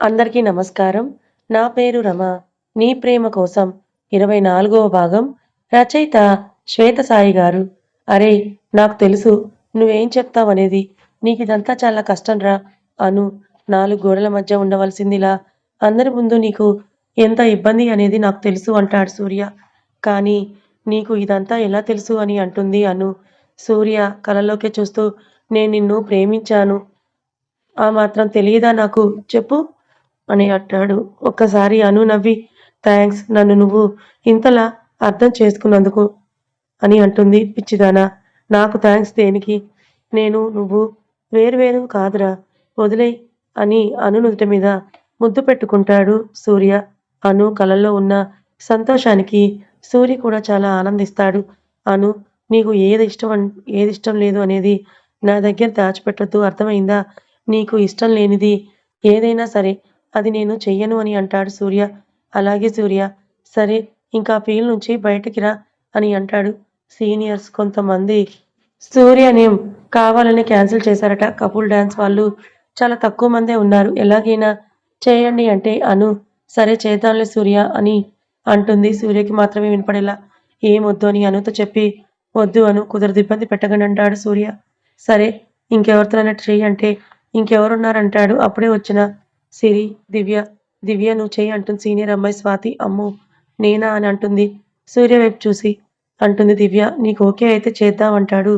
అందరికీ నమస్కారం. నా పేరు రమ. నీ ప్రేమ కోసం ఇరవై నాలుగవ భాగం రచయిత శ్వేత సాయి గారు. అరే నాకు తెలుసు. నువ్వేం చెప్తావనేది నీకు ఇదంతా చాలా కష్టంరా అను నాలుగు గోడల మధ్య ఉండవలసిందిలా. అందరి ముందు నీకు ఎంత ఇబ్బంది అనేది నాకు తెలుసు అంటాడు సూర్య. కానీ నీకు ఇదంతా ఎలా తెలుసు అని అంటుంది అను. సూర్య కలలోకి చూస్తూ నేను నిన్ను ప్రేమించాను. ఆ మాత్రం తెలియదా నాకు? చెప్పు. అని అంటాడు. ఒక్కసారి అను నవ్వి థ్యాంక్స్ నన్ను నువ్వు ఇంతలా అర్థం చేసుకున్నందుకు అని అంటుంది పిచ్చిదానా. నాకు థ్యాంక్స్ దేనికి? నేను నువ్వు వేరువేరు కాదురా. వదిలేయ్ అని అను నుదుట మీద ముద్దు పెట్టుకుంటాడు సూర్య. అను కళల్లో ఉన్న సంతోషానికి సూర్య కూడా చాలా ఆనందిస్తాడు. అను నీకు ఏది ఇష్టం ఏది ఇష్టం లేదు అనేది నా దగ్గర దాచిపెట్టద్దు. అర్థమైందా? నీకు ఇష్టం లేనిది ఏదైనా సరే అది నేను చెయ్యను అని అంటాడు సూర్య. అలాగే సూర్య సరే ఇంకా ఫీల్ నుంచి బయటికి రా అని అంటాడు సీనియర్స్ కొంతమంది. సూర్య నేమ్ కావాలని క్యాన్సిల్ చేశారట. కపుల్ డ్యాన్స్ వాళ్ళు చాలా తక్కువ మందే ఉన్నారు. ఎలాగైనా చేయండి అంటే అను. సరే చేద్దాంలే సూర్య అని అంటుంది. సూర్యకి మాత్రమే వినపడేలా. ఏం వద్దు అని అనుతో చెప్పి వద్దు అను కుదరదు ఇబ్బంది పెట్టకండి అంటాడు సూర్య. సరే ఇంకెవరితోనైనా చెయ్యి అంటే ఇంకెవరున్నారంటాడు. అప్పుడే వచ్చిన సిరి దివ్య దివ్య నువ్వు చేయి అంటుంది సీనియర్ అమ్మాయి స్వాతి. అమ్ము నేనా అని అంటుంది. సూర్య వైపు చూసి అంటుంది దివ్య నీకు ఓకే అయితే చేద్దాం అంటాడు.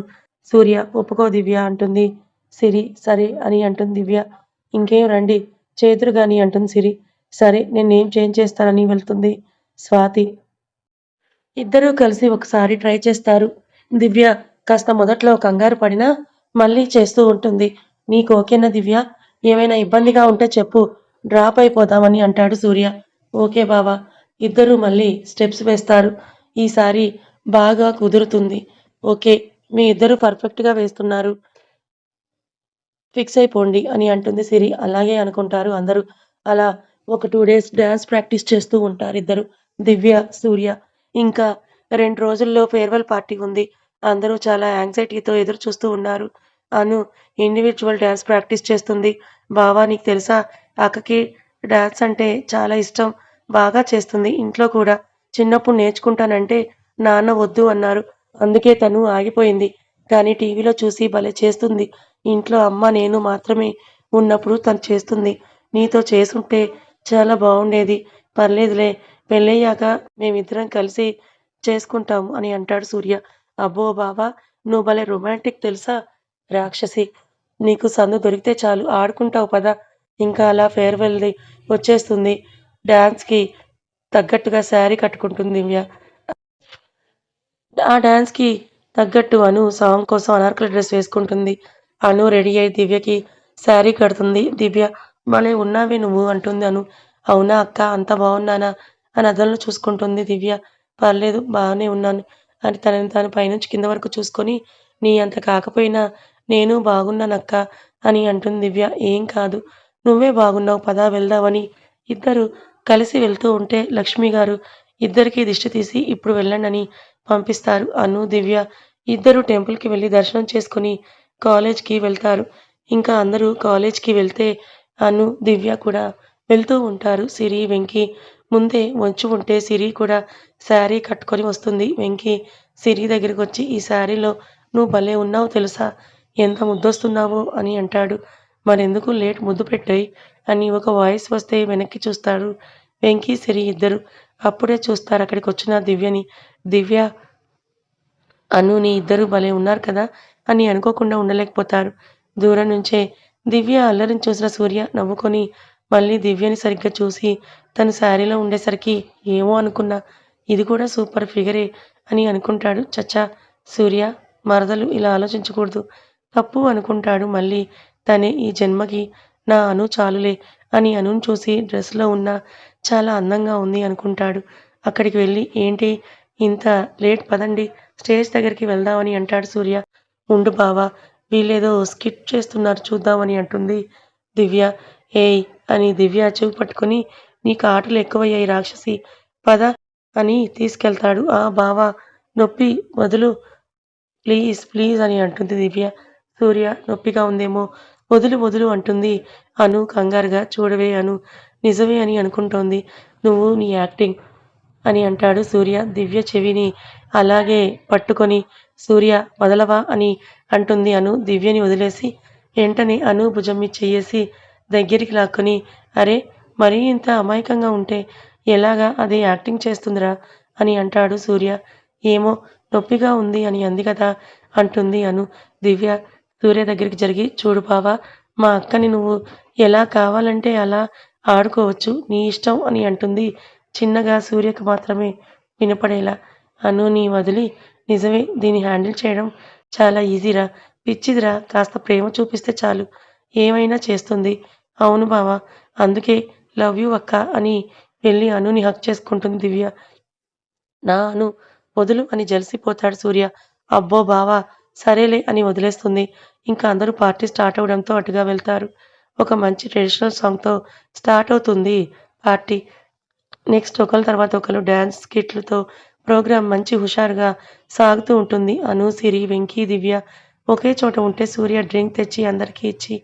సూర్య ఒప్పుకో దివ్య అంటుంది. సిరి సరే అని అంటుంది దివ్య. ఇంకేం రండి చేతురు గాని అంటుంది సిరి. సరే నేనేం చేంజ్ చేస్తానని వెళ్తుంది స్వాతి. ఇద్దరూ కలిసి ఒకసారి ట్రై చేస్తారు. దివ్య కాస్త మొదట్లో కంగారు పడినా మళ్ళీ చేస్తూ ఉంటుంది. నీకు ఓకేనా దివ్య? ఏమైనా ఇబ్బందిగా ఉంటే చెప్పు. డ్రాప్ అయిపోదామని అంటాడు సూర్య. ఓకే బావా. ఇద్దరూ మళ్ళీ స్టెప్స్ వేస్తారు. ఈసారి బాగా కుదురుతుంది. ఓకే మీ ఇద్దరు పర్ఫెక్ట్గా వేస్తున్నారు. ఫిక్స్ అయిపోండి అని అంటుంది సిరి. అలాగే అనుకుంటారు అందరూ. అలా ఒక టూ డేస్ డ్యాన్స్ ప్రాక్టీస్ చేస్తూ ఉంటారు ఇద్దరు. దివ్య సూర్య. ఇంకా రెండు రోజుల్లో ఫేర్వెల్ పార్టీ ఉంది. అందరూ చాలా యాంగ్జైటీతో ఎదురు చూస్తూ ఉన్నారు. అను ఇండివిజువల్ డ్యాన్స్ ప్రాక్టీస్ చేస్తుంది. బావా నీకు తెలుసా? అక్కకి డ్యాన్స్ అంటే చాలా ఇష్టం. బాగా చేస్తుంది. ఇంట్లో కూడా. చిన్నప్పుడు నేర్చుకుంటానంటే నాన్న వద్దు అన్నారు. అందుకే తను ఆగిపోయింది. కానీ టీవీలో చూసి భలే చేస్తుంది. ఇంట్లో అమ్మ నేను మాత్రమే ఉన్నప్పుడు తను చేస్తుంది. నీతో చేసుంటే చాలా బాగుండేది. పర్లేదులే. పెళ్ళయ్యాక మేమిద్దరం కలిసి చేసుకుంటాము అని అంటాడు సూర్య. అబ్బో బావా నువ్వు భలే రొమాంటిక్ తెలుసా? రాక్షసి నీకు సందు దొరికితే చాలు ఆడుకుంటావు పదా. ఇంకా అలా ఫేర్వెల్ది వచ్చేస్తుంది. డ్యాన్స్కి తగ్గట్టుగా శారీ కట్టుకుంటుంది దివ్య. ఆ డ్యాన్స్కి తగ్గట్టు అను సాంగ్ కోసం అనార్కల డ్రెస్ వేసుకుంటుంది. అను రెడీ అయి దివ్యకి శారీ కడుతుంది. దివ్య మనే ఉన్నావే నువ్వు అంటుంది అను. అవునా అక్క అంత బాగున్నానా? అని అదనలు చూసుకుంటుంది దివ్య. పర్లేదు బాగానే ఉన్నాను. అని తనని తాను పైనుంచి కింద వరకు చూసుకొని నీ అంత కాకపోయినా నేను బాగున్నానక్క అని అంటుంది దివ్య. ఏం కాదు నువ్వే బాగున్నావు పదా వెళ్దామని. ఇద్దరు కలిసి వెళ్తూ ఉంటే లక్ష్మి గారు ఇద్దరికీ దిష్టి తీసి ఇప్పుడు వెళ్ళండి పంపిస్తారు. అను దివ్య ఇద్దరు టెంపుల్కి వెళ్ళి దర్శనం చేసుకుని కాలేజ్కి వెళ్తారు. ఇంకా అందరూ కాలేజ్కి వెళ్తే అను దివ్య కూడా వెళ్తూ ఉంటారు. సిరి వెంకి ముందే వంచు ఉంటే సిరి కూడా శారీ కట్టుకొని వస్తుంది. వెంకి సిరి దగ్గరికి వచ్చి ఈ శారీలో నువ్వు భలే ఉన్నావు తెలుసా? ఎంత ముద్దొస్తున్నావు అని అంటాడు. మరెందుకు లేట్ ముద్దు పెట్టాయి? అని ఒక వాయిస్ వస్తే వెనక్కి చూస్తాడు వెంకీ సిరి ఇద్దరు. అప్పుడే చూస్తారు అక్కడికి వచ్చిన దివ్యని. దివ్య అనుని ఇద్దరు భలే ఉన్నారు కదా అని అనుకోకుండా ఉండలేకపోతారు. దూరం నుంచే దివ్య అల్లరిని చూసిన సూర్య నవ్వుకొని మళ్ళీ దివ్యని సరిగ్గా చూసి తన శారీలో ఉండేసరికి ఏమో అనుకున్నా. ఇది కూడా సూపర్ ఫిగరే అని అనుకుంటాడు చచ్చా. సూర్య మరదలు ఇలా ఆలోచించకూడదు. తప్పు అనుకుంటాడు. మళ్ళీ తనే ఈ జన్మకి నా అను చాలులే అని అనును చూసి డ్రెస్లో ఉన్న చాలా అందంగా ఉంది అనుకుంటాడు. అక్కడికి వెళ్ళి ఏంటి ఇంత లేట్? పదండి స్టేజ్ దగ్గరికి వెళ్దామని అంటాడు సూర్య. ఉండు బావా వీళ్ళేదో స్కిట్ చేస్తున్నారు చూద్దామని అంటుంది దివ్య. ఏయ్ అని దివ్య చెవి పట్టుకుని నీకు ఆటలు ఎక్కువయ్యాయి రాక్షసి పద అని తీసుకెళ్తాడు. ఆ బావా నొప్పి వదులు ప్లీజ్ ప్లీజ్ అని అంటుంది దివ్య. సూర్య నొప్పిగా ఉందేమో. వదులు వదులు అంటుంది. అను కంగారుగా చూడవే అను నిజమే అని అనుకుంటోంది. నువ్వు నీ యాక్టింగ్ అని అంటాడు సూర్య దివ్య చెవిని అలాగే పట్టుకొని. సూర్య వదలవా అని అంటుంది అను దివ్యని వదిలేసి. వెంటనే అను భుజం మీద చెయ్యేసి దగ్గరికి లాక్కొని. అరే మరీ ఇంత అమాయకంగా ఉంటే ఎలాగా అది యాక్టింగ్ చేస్తుందిరా అని అంటాడు సూర్య. ఏమో నొప్పిగా ఉంది అని అంది కదా అంటుంది అను దివ్య. సూర్య దగ్గరికి జరిగి చూడు బావా మా అక్కని నువ్వు ఎలా కావాలంటే అలా ఆడుకోవచ్చు నీ ఇష్టం అని అంటుంది. చిన్నగా సూర్యకు మాత్రమే వినపడేలా. అనుని వదిలి నిజమే దీన్ని హ్యాండిల్ చేయడం చాలా ఈజీరా. పిచ్చిదిరా కాస్త ప్రేమ చూపిస్తే చాలు. ఏమైనా చేస్తుంది. అవును బావా అందుకే లవ్ యూ అక్క అని వెళ్ళి అనుని హక్ చేసుకుంటుంది దివ్య. నా అను వదులు అని జలిసిపోతాడు సూర్య. అబ్బో బావా సరేలే అని వదిలేస్తుంది. ఇంకా అందరూ పార్టీ స్టార్ట్ అవడంతో అటుగా వెళ్తారు. ఒక మంచి ట్రెడిషనల్ సాంగ్తో స్టార్ట్ అవుతుంది పార్టీ. నెక్స్ట్ ఒకరి తర్వాత ఒకరు డ్యాన్స్ స్కిట్లతో ప్రోగ్రాం మంచి హుషారుగా సాగుతూ ఉంటుంది. అను సిరి వెంకీ దివ్య ఒకే చోట ఉంటే సూర్య డ్రింక్ తెచ్చి అందరికీ ఇచ్చి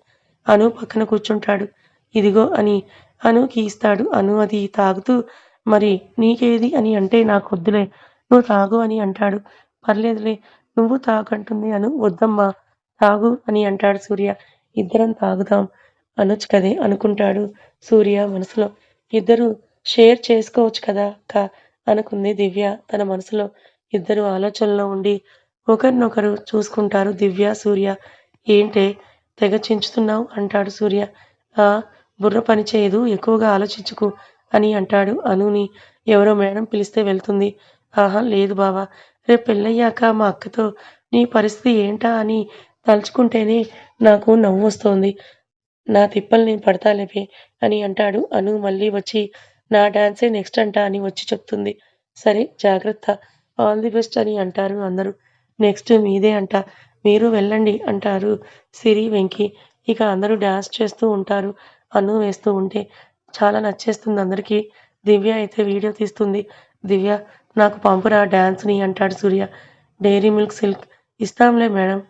అను పక్కన కూర్చుంటాడు. ఇదిగో అని అనుకి ఇస్తాడు. అను అది తాగుతూ మరి నీకేది? అని అంటే నాకు వద్దులే నువ్వు తాగు అని అంటాడు. పర్లేదులే నువ్వు తాగంటుంది అను. వద్దమ్మా తాగు అని అంటాడు సూర్య. ఇద్దరం తాగుదాం అనొచ్చు కదే అనుకుంటాడు సూర్య మనసులో. ఇద్దరు షేర్ చేసుకోవచ్చు కదా అక్క అనుకుంది దివ్య తన మనసులో. ఇద్దరు ఆలోచనలో ఉండి ఒకరినొకరు చూసుకుంటారు దివ్య సూర్య. ఏంటే తెగ చించుతున్నావు అంటాడు సూర్య. ఆ బుర్ర పని చేయదు ఎక్కువగా ఆలోచించుకు అని అంటాడు అనుని. ఎవరో మేడం పిలిస్తే వెళ్తుంది. ఆహా లేదు బావా రేపు పెళ్ళయ్యాక మా అక్కతో నీ పరిస్థితి ఏంటా అని తలుచుకుంటేనే నాకు నవ్వు వస్తోంది. నా తిప్పలు నేను పడతాలేపే అని అంటాడు అను మళ్ళీ వచ్చి నా డాన్సే నెక్స్ట్ అంట అని వచ్చి చెప్తుంది. సరే జాగ్రత్త. ఆల్ ది బెస్ట్ అని అంటారు అందరూ. నెక్స్ట్ మీదే అంట. మీరు వెళ్ళండి అంటారు సిరి వెంకి. ఇక అందరూ డాన్స్ చేస్తూ ఉంటారు. అను వేస్తూ ఉంటే చాలా నచ్చేస్తుంది అందరికీ. దివ్య అయితే వీడియో తీస్తుంది. దివ్య నాకు పంపురా డ్యాన్స్ని అంటాడు సూర్య. Dairy Milk Silk. ఇస్తాంలే మేడం.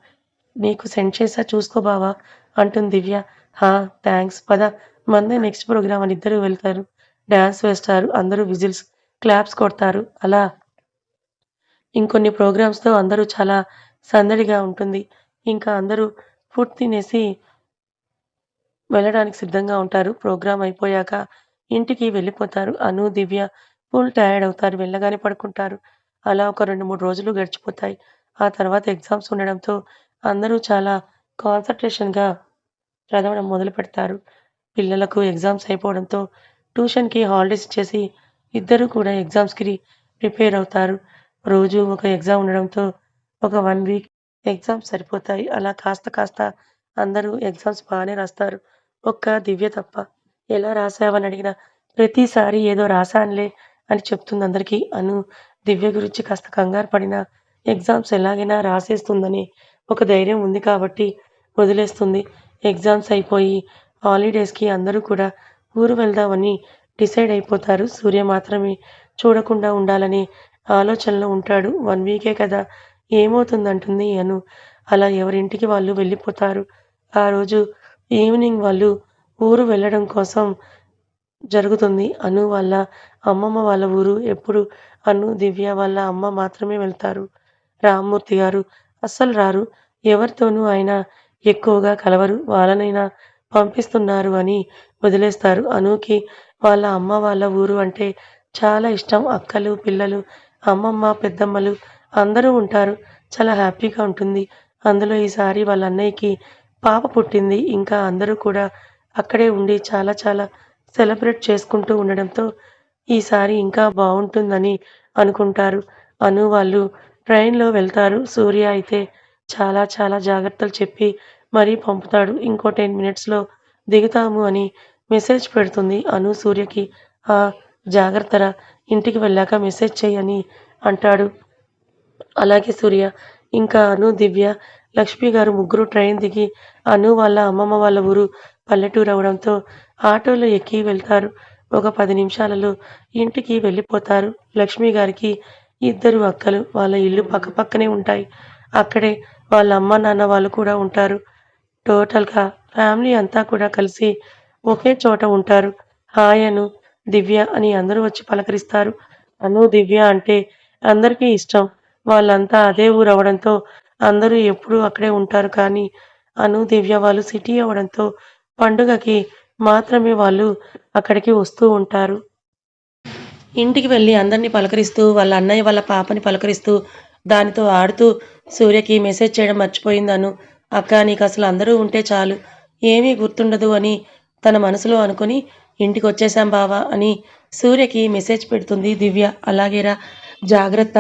నీకు సెండ్ చేసా చూసుకో బావా అంటుంది దివ్య. హా థ్యాంక్స్ పద. మందే నెక్స్ట్ ప్రోగ్రామ్ అని ఇద్దరు వెళ్తారు. డ్యాన్స్ వేస్తారు అందరూ విజిల్స్ క్లాప్స్ కొడతారు. అలా. ఇంకొన్ని ప్రోగ్రామ్స్తో అందరూ చాలా సందడిగా ఉంటుంది. ఇంకా అందరూ ఫుడ్ తినేసి వెళ్ళడానికి సిద్ధంగా ఉంటారు. ప్రోగ్రామ్ అయిపోయాక ఇంటికి వెళ్ళిపోతారు. అను దివ్య ఫుల్ టైర్డ్ అవుతారు వెళ్ళగానే పడుకుంటారు. అలా ఒక రెండు మూడు రోజులు గడిచిపోతాయి. ఆ తర్వాత ఎగ్జామ్స్ ఉండడంతో అందరూ చాలా కాన్సన్ట్రేషన్గా చదవడం మొదలు పెడతారు. పిల్లలకు ఎగ్జామ్స్ అయిపోవడంతో ట్యూషన్కి హాలిడేస్ చేసి ఇద్దరు కూడా ఎగ్జామ్స్కి ప్రిపేర్ అవుతారు. రోజు ఒక ఎగ్జామ్ ఉండడంతో ఒక వన్ వీక్ ఎగ్జామ్స్ సరిపోతాయి. అలా కాస్త కాస్త అందరూ ఎగ్జామ్స్ బాగానే రాస్తారు. ఒక్క దివ్య తప్ప. ఎలా రాసావని అడిగిన ప్రతిసారి ఏదో రాసానులే అని చెప్తుంది అందరికీ. అను దివ్య గురించి కాస్త కంగారు పడిన ఎగ్జామ్స్ ఎలాగైనా రాసేస్తుందని ఒక ధైర్యం ఉంది కాబట్టి వదిలేస్తుంది. ఎగ్జామ్స్ అయిపోయి హాలిడేస్కి అందరూ కూడా ఊరు వెళ్దామని డిసైడ్ అయిపోతారు. సూర్య మాత్రమే చూడకుండా ఉండాలని ఆలోచనలో ఉంటాడు. వన్ వీకే కదా ఏమవుతుందంటుంది అను. అలా ఎవరింటికి వాళ్ళు వెళ్ళిపోతారు. ఆ రోజు ఈవినింగ్ వాళ్ళు ఊరు వెళ్ళడం కోసం జరుగుతుంది. అను వాళ్ళ అమ్మమ్మ వాళ్ళ ఊరు ఎప్పుడు అను దివ్య వాళ్ళ అమ్మ మాత్రమే వెళ్తారు. రామ్మూర్తి గారు అస్సలు రారు. ఎవరితోనూ ఆయన ఎక్కువగా కలవరు. వాళ్ళనైనా పంపిస్తున్నారు అని వదిలేస్తారు. అనుకి వాళ్ళ అమ్మ వాళ్ళ ఊరు అంటే చాలా ఇష్టం. అక్కలు పిల్లలు అమ్మమ్మ పెద్దమ్మలు అందరూ ఉంటారు. చాలా హ్యాపీగా ఉంటుంది. అందులో ఈసారి వాళ్ళ అన్నయ్యకి పాప పుట్టింది. ఇంకా అందరూ కూడా అక్కడే ఉండి చాలా చాలా సెలబ్రేట్ చేసుకుంటూ ఉండడంతో ఈసారి ఇంకా బాగుంటుందని అనుకుంటారు. అను వాళ్ళు ట్రైన్లో వెళ్తారు. సూర్య అయితే చాలా చాలా జాగ్రత్తలు చెప్పి మరీ పంపుతాడు. ఇంకో టెన్ మినిట్స్లో దిగుతాము అని మెసేజ్ పెడుతుంది అను సూర్యకి. ఆ జాగ్రత్తరా ఇంటికి వెళ్ళాక మెసేజ్ చేయని అంటాడు. అలాగే సూర్య ఇంకా అను దివ్య లక్ష్మి గారు ముగ్గురు ట్రైన్ దిగి అను వాళ్ళ అమ్మమ్మ వాళ్ళ ఊరు పల్లెటూరు అవడంతో ఆటోలో ఎక్కి వెళ్తారు. ఒక పది నిమిషాలలో ఇంటికి వెళ్ళిపోతారు. లక్ష్మి గారికి ఇద్దరు అక్కలు వాళ్ళ ఇల్లు పక్కపక్కనే ఉంటాయి. అక్కడే వాళ్ళ అమ్మ నాన్న వాళ్ళు కూడా ఉంటారు. టోటల్గా ఫ్యామిలీ అంతా కూడా కలిసి ఒకే చోట ఉంటారు. హాయ్ దివ్య అని అందరూ వచ్చి పలకరిస్తారు. అను దివ్య అంటే అందరికీ ఇష్టం. వాళ్ళంతా అదే ఊరు అవడంతో అందరూ ఎప్పుడూ అక్కడే ఉంటారు కానీ అను దివ్య వాళ్ళు సిటీ అవ్వడంతో పండుగకి మాత్రమే వాళ్ళు అక్కడికి వస్తూ ఉంటారు. ఇంటికి వెళ్ళి అందరినీ పలకరిస్తూ వాళ్ళ అన్నయ్య వాళ్ళ పాపని పలకరిస్తూ దానితో ఆడుతూ సూర్యకి మెసేజ్ చేయడం మర్చిపోయిందను అక్క నీకు అసలు అందరూ ఉంటే చాలు. ఏమీ గుర్తుండదు అని తన మనసులో అనుకుని ఇంటికి వచ్చేసాం బావా అని సూర్యకి మెసేజ్ పెడుతుంది దివ్య. అలాగేరా జాగ్రత్త.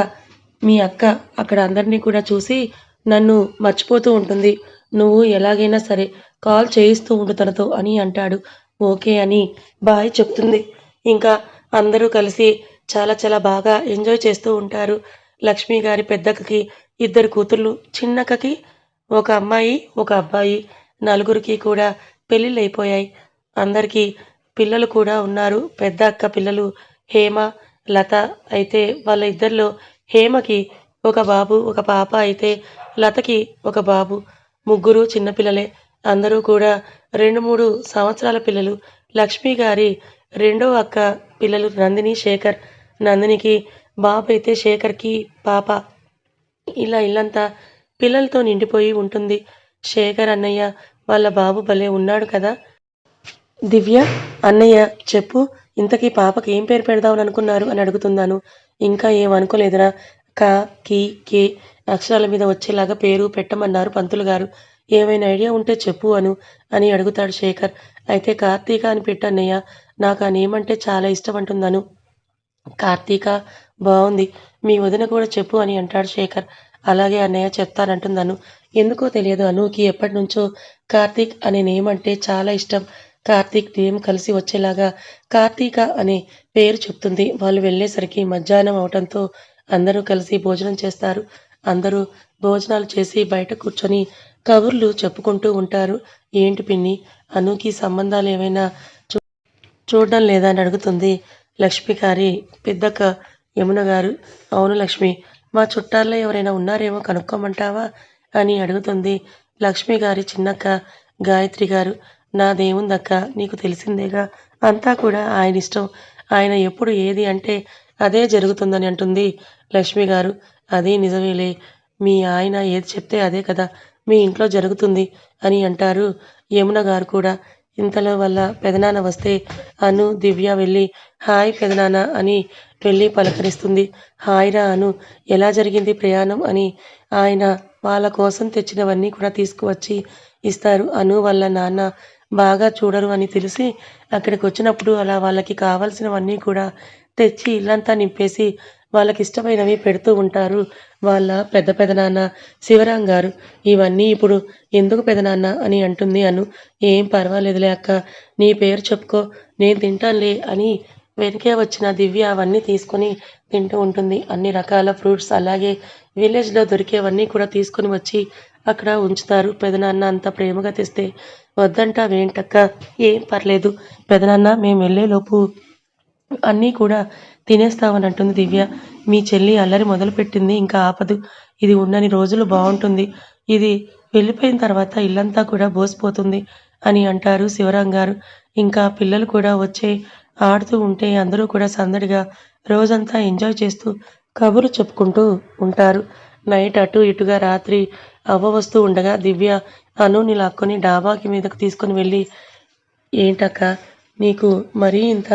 మీ అక్క అక్కడ అందరినీ కూడా చూసి నన్ను మర్చిపోతూ ఉంటుంది. నువ్వు ఎలాగైనా సరే కాల్ చేయిస్తూ ఉండు తనతో అని అంటాడు. ఓకే అని బాయ్ చెప్తుంది. ఇంకా అందరూ కలిసి చాలా చాలా బాగా ఎంజాయ్ చేస్తూ ఉంటారు. లక్ష్మి గారి పెద్దక్కకి ఇద్దరు కూతుర్లు చిన్నక్కకి ఒక అమ్మాయి ఒక అబ్బాయి. నలుగురికి కూడా పెళ్ళిళ్ళు అయిపోయాయి అందరికీ పిల్లలు కూడా ఉన్నారు. పెద్ద అక్క పిల్లలు హేమ లత అయితే వాళ్ళ ఇద్దరిలో హేమకి ఒక బాబు ఒక పాప అయితే లతకి ఒక బాబు. ముగ్గురు చిన్నపిల్లలే. అందరూ కూడా రెండు మూడు సంవత్సరాల పిల్లలు. లక్ష్మి గారి రెండో అక్క పిల్లలు నందిని శేఖర్. నందినికి బాబు అయితే శేఖర్కి పాప. ఇలా ఇల్లంతా పిల్లలతో నిండిపోయి ఉంటుంది. శేఖర్ అన్నయ్య వాళ్ళ బాబు భలే ఉన్నాడు కదా. దివ్య అన్నయ్య చెప్పు ఇంతకీ పాపకి ఏం పేరు పెడదామని అనుకున్నారు అని అడుగుతున్నాను. ఇంకా ఏం అనుకోలేదురా. క కి కే అక్షరాల మీద వచ్చేలాగా పేరు పెట్టమన్నారు పంతులు గారు ఏమైనా ఐడియా ఉంటే చెప్పు అను అని అడుగుతాడు శేఖర్. అయితే కార్తీక అని పెట్టన్నయ్య నాకు ఆ నేమ్ అంటే చాలా ఇష్టం అంటుందను. కార్తీక బాగుంది మీ వదిన కూడా చెప్పు అని అంటాడు శేఖర్. అలాగే అన్నయ్య చెప్తానంటుందను. ఎందుకో తెలియదు అనుకి ఎప్పటి నుంచో కార్తీక్ అనే నేమ్ అంటే చాలా ఇష్టం. కార్తీక్ నేమ్ కలిసి వచ్చేలాగా కార్తీక అనే పేరు చెప్తుంది. వాళ్ళు వెళ్ళేసరికి మధ్యాహ్నం అవటంతో అందరూ కలిసి భోజనం చేస్తారు. అందరూ భోజనాలు చేసి బయట కూర్చొని కబుర్లు చెప్పుకుంటూ ఉంటారు. ఏంటి పిన్ని? అనుకి సంబంధాలు ఏమైనా చూ చూడడం లేదా అని అడుగుతుంది లక్ష్మి గారి పెద్దక్క యమున గారు. అవును లక్ష్మి మా చుట్టాల్లో ఎవరైనా ఉన్నారేమో కనుక్కోమంటావా? అని అడుగుతుంది లక్ష్మి గారి చిన్నక్క గాయత్రి గారు. నాదేముందక్క? నీకు తెలిసిందేగా? అంతా కూడా ఆయన ఇష్టం. ఆయన ఎప్పుడు ఏది అంటే అదే జరుగుతుందని అంటుంది లక్ష్మి గారు. అదే నిజమేలే. మీ ఆయన ఏది చెప్తే అదే కదా మీ ఇంట్లో జరుగుతుంది అని అంటారు యమున గారు కూడా. ఇంతలో వల్ల పెదనాన్న వస్తే అను దివ్య వెళ్ళి హాయ్ పెదనాన్న అని వెళ్ళి పలకరిస్తుంది. హాయ్రా అను ఎలా జరిగింది ప్రయాణం అని ఆయన వాళ్ళ కోసం తెచ్చినవన్నీ కూడా తీసుకువచ్చి ఇస్తారు. అను వాళ్ళ నాన్న బాగా చూడరు అని తెలిసి అక్కడికి వచ్చినప్పుడు అలా వాళ్ళకి కావాల్సినవన్నీ కూడా తెచ్చి ఇల్లంతా నింపేసి వాళ్ళకి ఇష్టమైనవి పెడుతూ ఉంటారు. వాళ్ళ పెద్ద పెదనాన్న శివరాం గారు ఇవన్నీ ఇప్పుడు ఎందుకు పెదనాన్న అని అంటుంది అను. ఏం పర్వాలేదులే అక్క నీ పేరు చెప్పుకో. నేను తింటానులే అని వెనకే వచ్చిన దివ్య అవన్నీ తీసుకొని తింటూ ఉంటుంది. అన్ని రకాల ఫ్రూట్స్ అలాగే విలేజ్లో దొరికేవన్నీ కూడా తీసుకొని వచ్చి అక్కడ ఉంచుతారు. పెదనాన్న అంత ప్రేమగా తెస్తే వద్దంటావేంటక్క ఏం పర్లేదు. పెదనాన్న మేము వెళ్ళేలోపు అన్నీ కూడా తినేస్తామని అంటుంది దివ్య. మీ చెల్లి అల్లరి మొదలుపెట్టింది. ఇంకా ఆపదు. ఇది ఉన్నని రోజులు బాగుంటుంది. ఇది వెళ్ళిపోయిన తర్వాత ఇల్లంతా కూడా బోసిపోతుంది అని అంటారు శివరాం గారు. ఇంకా పిల్లలు కూడా వచ్చే ఆడుతూ ఉంటే అందరూ కూడా సందడిగా రోజంతా ఎంజాయ్ చేస్తూ కబురు చెప్పుకుంటూ ఉంటారు. నైట్ అటు ఇటుగా రాత్రి అవ్వ వస్తూ ఉండగా దివ్య అనుని లాక్కొని డాబాకి మీదకు తీసుకొని వెళ్ళి ఏంటక్క నీకు మరీ ఇంత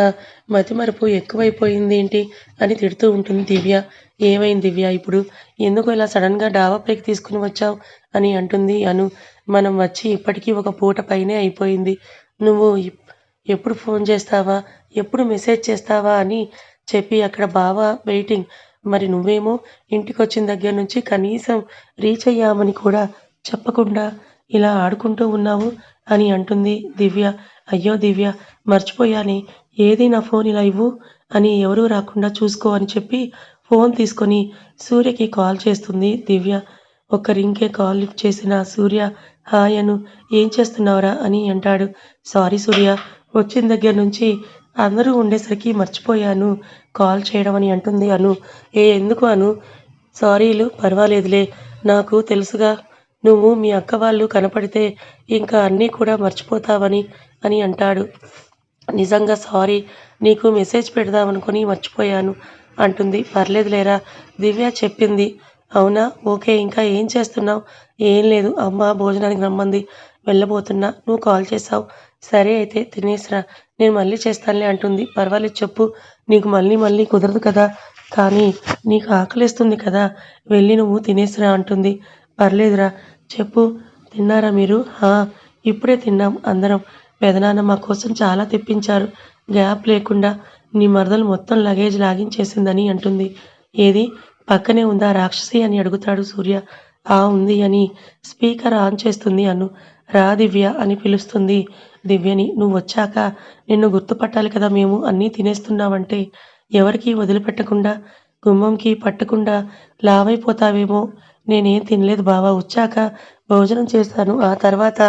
మతిమరుపు ఎక్కువైపోయింది ఏంటి అని తిడుతూ ఉంటుంది దివ్య. ఏమైంది దివ్య ఇప్పుడు? ఎందుకు ఇలా సడన్గా డాబా పైకి తీసుకుని వచ్చావు అని అంటుంది అను. మనం వచ్చి ఇప్పటికీ ఒక పూట పైనే అయిపోయింది. నువ్వు ఎప్పుడు ఫోన్ చేస్తావా? ఎప్పుడు మెసేజ్ చేస్తావా అని చెప్పి అక్కడ బావ వెయిటింగ్. మరి నువ్వేమో ఇంటికి వచ్చిన దగ్గర నుంచి కనీసం రీచ్ అయ్యామని కూడా చెప్పకుండా ఇలా ఆడుకుంటూ ఉన్నావు? అని అంటుంది దివ్య. అయ్యో దివ్య మర్చిపోయానే. ఏది నా ఫోన్ ఇలా ఇవ్వు? అని ఎవరూ రాకుండా చూసుకో అని చెప్పి ఫోన్ తీసుకొని సూర్యకి కాల్ చేస్తుంది దివ్య. ఒక్క రింకే కాల్ లిఫ్ట్ చేసిన సూర్య హాయ్ అను ఏం చేస్తున్నావురా? అని అంటాడు. సారీ సూర్య వచ్చిన దగ్గర నుంచి అందరూ ఉండేసరికి మర్చిపోయాను. కాల్ చేయడం అని అంటుంది అను. ఏ ఎందుకు అను? సారీలు పర్వాలేదులే. నాకు తెలుసుగా నువ్వు మీ అక్క వాళ్ళు కనపడితే ఇంకా అన్నీ కూడా మర్చిపోతావని అని అంటాడు. నిజంగా సారీ నీకు మెసేజ్ పెడదామనుకొని మర్చిపోయాను అంటుంది. పర్లేదు లేరా దివ్య చెప్పింది. అవునా? ఓకే ఇంకా ఏం చేస్తున్నావు? ఏం లేదు అమ్మ భోజనానికి రమ్మంది. వెళ్ళబోతున్నా నువ్వు కాల్ చేసావు సరే అయితే తినేసిరా. నేను మళ్ళీ చేస్తానులే అంటుంది. పర్వాలేదు చెప్పు నీకు మళ్ళీ మళ్ళీ కుదరదు కదా. కానీ నీకు ఆకలిస్తుంది కదా. వెళ్ళి నువ్వు తినేసిరా అంటుంది. పర్లేదురా చెప్పు. తిన్నారా మీరు? హా ఇప్పుడే తిన్నాం అందరం. పెదనాన్న మా కోసం చాలా తెప్పించారు. గ్యాప్ లేకుండా నీ మరదలు మొత్తం లగేజ్ లాగించేసిందని అంటుంది. ఏది? పక్కనే ఉందా రాక్షసి అని అడుగుతాడు సూర్య. ఆ ఉంది అని స్పీకర్ ఆన్ చేస్తుంది అను. రా దివ్య అని పిలుస్తుంది. దివ్యని నువ్వు వచ్చాక నిన్ను గుర్తుపట్టాలి కదా మేము అన్నీ తినేస్తున్నావంటే. ఎవరికీ వదిలిపెట్టకుండా గుమ్మంకి పట్టకుండా లావైపోతావేమో. నేనేం తినలేదు బావా. వచ్చాక భోజనం చేశాను ఆ తర్వాత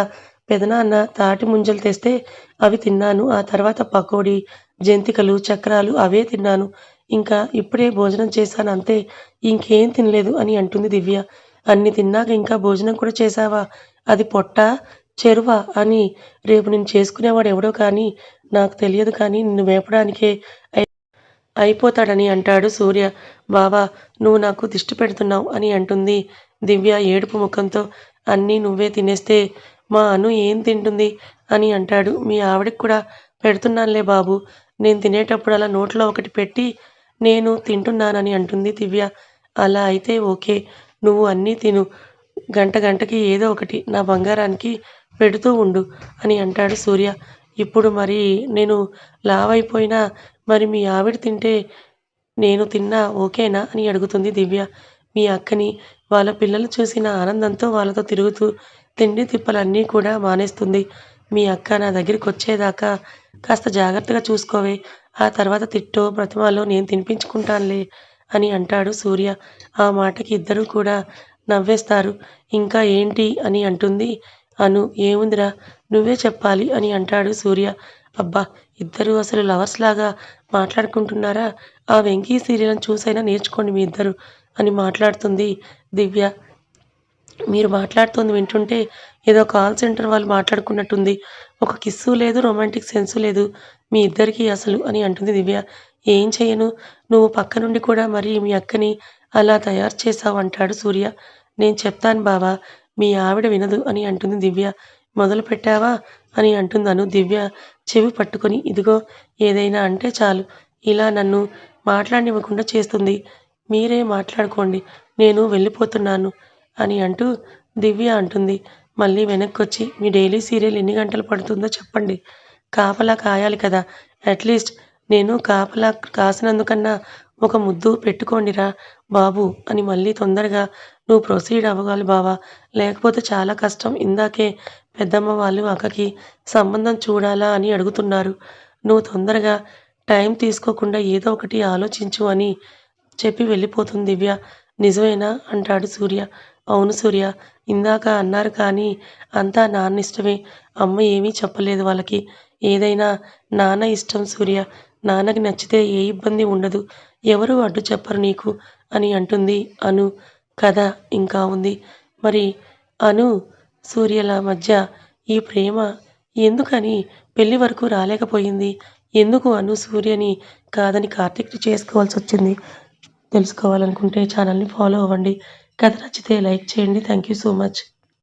పెదనాన్న తాటి ముంజలు తెస్తే అవి తిన్నాను. ఆ తర్వాత పకోడీ జంతికలు చక్రాలు అవే తిన్నాను. ఇంకా ఇప్పుడే భోజనం చేశాను అంతే. ఇంకేం తినలేదు అని అంటుంది దివ్య. అన్ని తిన్నాక ఇంకా భోజనం కూడా చేశావా? అది పొట్ట? చెరువ? అని రేపు నేను చేసుకునేవాడు ఎవడో కానీ నాకు తెలియదు కానీ నిన్ను మేపడానికే అయిపోతాడని అంటాడు సూర్య. బావా నువ్వు నాకు దిష్టి పెడుతున్నావు అని అంటుంది. దివ్య ఏడుపు ముఖంతో అన్నీ నువ్వే తినేస్తే మా అను ఏం తింటుంది అని అంటాడు. మీ ఆవిడకి కూడా పెడుతున్నానులే బాబు. నేను తినేటప్పుడు అలా నోట్లో ఒకటి పెట్టి నేను తింటున్నానని అంటుంది దివ్య. అలా అయితే ఓకే. నువ్వు అన్నీ తిను. గంట గంటకి ఏదో ఒకటి నా బంగారానికి పెడుతూ ఉండు అని అంటాడు సూర్య. ఇప్పుడు మరి నేను లావైపోయినా మరి మీ ఆవిడ తింటే నేను తిన్నా ఓకేనా? అని అడుగుతుంది దివ్య. మీ అక్కని వాళ్ళ పిల్లలు చూసిన ఆనందంతో వాళ్ళతో తిరుగుతూ తిండి తిప్పలన్నీ కూడా మానేస్తుంది. మీ అక్క నా దగ్గరికి వచ్చేదాకా కాస్త జాగ్రత్తగా చూసుకోవే. ఆ తర్వాత తిట్టో ప్రతిమాలో నేను తినిపించుకుంటానులే అని అంటాడు సూర్య. ఆ మాటకి ఇద్దరూ కూడా నవ్వేస్తారు. ఇంకా ఏంటి? అని అంటుంది అను. ఏముందిరా? నువ్వే చెప్పాలి అని అంటాడు సూర్య. అబ్బా ఇద్దరు అసలు లవర్స్ లాగా మాట్లాడుకుంటున్నారా? ఆ వెంకీ సీరియల్ని చూసైనా నేర్చుకోండి మీ ఇద్దరు అని మాట్లాడుతుంది దివ్య. మీరు మాట్లాడుతుంది వింటుంటే ఏదో కాల్ సెంటర్ వాళ్ళు మాట్లాడుకున్నట్టుంది. ఒక కిస్సు లేదు రొమాంటిక్ సెన్సు లేదు. మీ ఇద్దరికి అసలు అని అంటుంది దివ్య. ఏం చేయను నువ్వు పక్క నుండి కూడా మరి మీ అక్కని అలా తయారు చేసావు అంటాడు సూర్య. నేను చెప్తాను బావా మీ ఆవిడ వినదు అని అంటుంది దివ్య. మొదలు పెట్టావా అని అంటున్నాను దివ్య చెవి పట్టుకొని. ఇదిగో ఏదైనా అంటే చాలు. ఇలా నన్ను మాట్లాడనివ్వకుండా చేస్తుంది. మీరే మాట్లాడుకోండి. నేను వెళ్ళిపోతున్నాను అని అంటూ దివ్య అంటుంది. మళ్ళీ వెనక్కి వచ్చి మీ డైలీ సీరియల్ ఎన్ని గంటలు పడుతుందో చెప్పండి. కాపలా కాయాలి కదా. అట్లీస్ట్ నేను కాపలా కాసినందుకన్నా ఒక ముద్దు పెట్టుకోండిరా బాబు అని మళ్ళీ తొందరగా నువ్వు ప్రొసీడ్ అవ్వగాలి బావా. లేకపోతే చాలా కష్టం. ఇందాకే పెద్దమ్మ వాళ్ళు అక్కకి సంబంధం చూడాలా అని అడుగుతున్నారు. నువ్వు తొందరగా టైం తీసుకోకుండా ఏదో ఒకటి ఆలోచించు అని చెప్పి వెళ్ళిపోతుంది దివ్య. నిజమేనా? అంటాడు సూర్య. అవును సూర్య. ఇందాక అన్నారు కానీ అంతా నాన్న ఇష్టమే అమ్మ ఏమీ చెప్పలేదు వాళ్ళకి. ఏదైనా నాన్న ఇష్టం సూర్య. నాన్నకి నచ్చితే ఏ ఇబ్బంది ఉండదు. ఎవరు అడ్డు చెప్పరు నీకు అని అంటుంది అను. కథ ఇంకా ఉంది. మరి అను సూర్యల మధ్య ఈ ప్రేమ ఎందుకని పెళ్ళి వరకు రాలేకపోయింది? ఎందుకు అను సూర్యని కాదని కార్తీక్ని చేసుకోవాల్సి వచ్చింది? తెలుసుకోవాలనుకుంటే ఛానల్ని ఫాలో అవ్వండి. కథ నచ్చితే లైక్ చేయండి. Thank you so much.